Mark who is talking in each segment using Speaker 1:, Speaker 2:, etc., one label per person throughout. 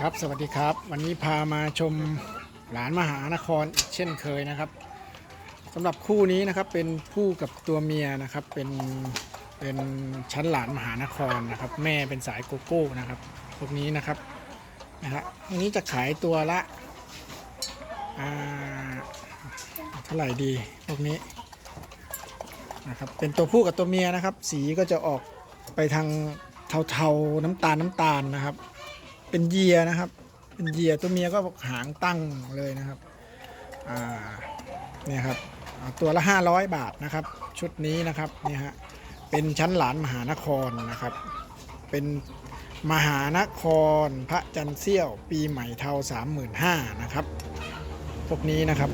Speaker 1: ครับสวัสดีครับ วันนี้พามาชมหลานมหานครอีกเช่นเคยนะครับสำหรับคู่นี้นะครับเป็นผู้กับตัวเมียนะครับเป็นเป็นชั้นหลานมหานครนะครับ แม่เป็นสายโกโก้นะครับพวกนี้นะครับนะฮะอันนี้จะขายตัวละอ่าเท่าไหร่ดีพวกนี้นะครับเป็นตัวผู้กับตัวเมียนะครับ สีก็จะออกไปทางเทาๆน้ำตาลน้ำตาลนะครับ เป็นเยียนะครับ เป็นเยียตัวเมียก็หางตั้งเลยนะครับอ่าเนี่ยครับตัวละ 500 บาทนะครับ ชุดนี้นะครับนี่ฮะเป็นชั้นหลานมหานครนะครับ เป็นมหานครพระจันทร์เสี้ยว ปีใหม่เทา35,000นะครับพวกนี้นะครับ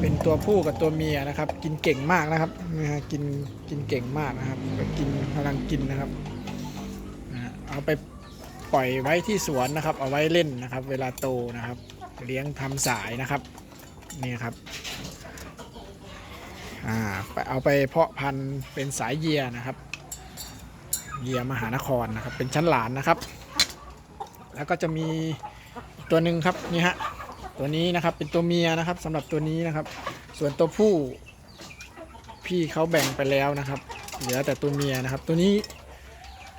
Speaker 1: เป็นตัวผู้กับตัวเมียนะครับ กินเก่งมากนะครับนะฮะกินกินเก่งมากนะครับกินกำลังกินนะครับเอาไป ปล่อยไว้ที่สวนนะครับ เอาไว้เล่นนะครับ เวลาโตนะครับ เลี้ยงทำสายนะครับนี่ครับอ่าไปเอาไปเพาะพันธุ์เป็นสายเยียนะครับ เยียมหานครนะครับ เป็นชั้นหลานนะครับ แล้วก็จะมีตัวหนึ่งครับนี่ฮะตัวนี้นะครับเป็นตัวเมียนะครับสำหรับตัวนี้นะครับ ส่วนตัวผู้พี่เขาแบ่งไปแล้วนะครับ เหลือแต่ตัวเมียนะครับ ตัวนี้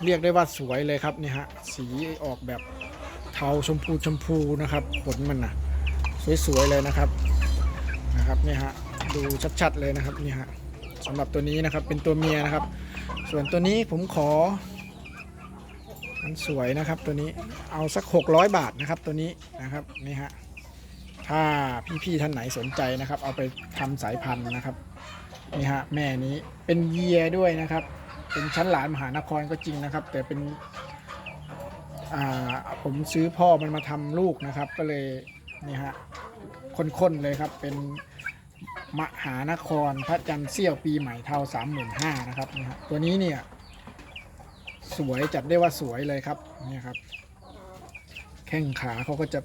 Speaker 1: เรียกได้ว่าสวยเลยครับนี่ฮะสีออกแบบเทาชมพูชมพูนะครับขนมันนะสวยๆเลยนะครับนะครับนี่ฮะดูชัดๆเลยนะครับนี่ฮะสำหรับตัวนี้นะครับเป็นตัวเมียนะครับ ส่วนตัวนี้ผมขอมันสวยนะครับตัวนี้เอาสัก 600 บาทนะครับตัวนี้นะครับนี่ฮะถ้าพี่ๆท่านไหนสนใจนะครับ เอาไปทำสายพันธุ์นะครับนี่ฮะแม่นี้เป็นเยียด้วยนะครับ เป็นชั้นหลานมหานครก็จริงนะครับ แต่เป็นผมซื้อพ่อมันมาทำลูกนะครับ ก็เลยนี่ฮะข้นๆเลยครับเป็นมหานครพระจันทร์เสี้ยวปีใหม่เทา35,000นะครับนี่ฮะตัวนี้เนี่ยสวยจัดได้ว่าสวยเลยครับนี่ครับ แข้งขาเขาก็จะ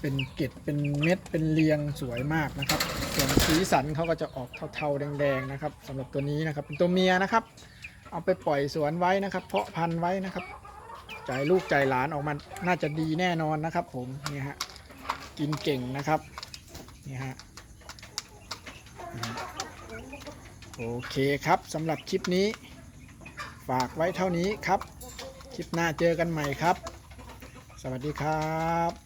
Speaker 1: เป็นเกล็ดเป็นเม็ดเป็นเรียงสวยมากนะครับ ส่วนสีสันเขาก็จะออกเทาๆแดงๆนะครับสำหรับตัวนี้นะครับเป็นตัวเมียนะครับ เอาไปปล่อยสวนไว้นะครับ เพาะพันธุ์ไว้นะครับจ่ายลูกจ่ายหลานออกมาน่าจะดีแน่นอนนะครับ ผมนี่ฮะกินเก่งนะครับนี่ฮะโอเคครับสำหรับคลิปนี้ ฝากไว้เท่านี้ครับ คลิปหน้าเจอกันใหม่ครับ สวัสดีครับ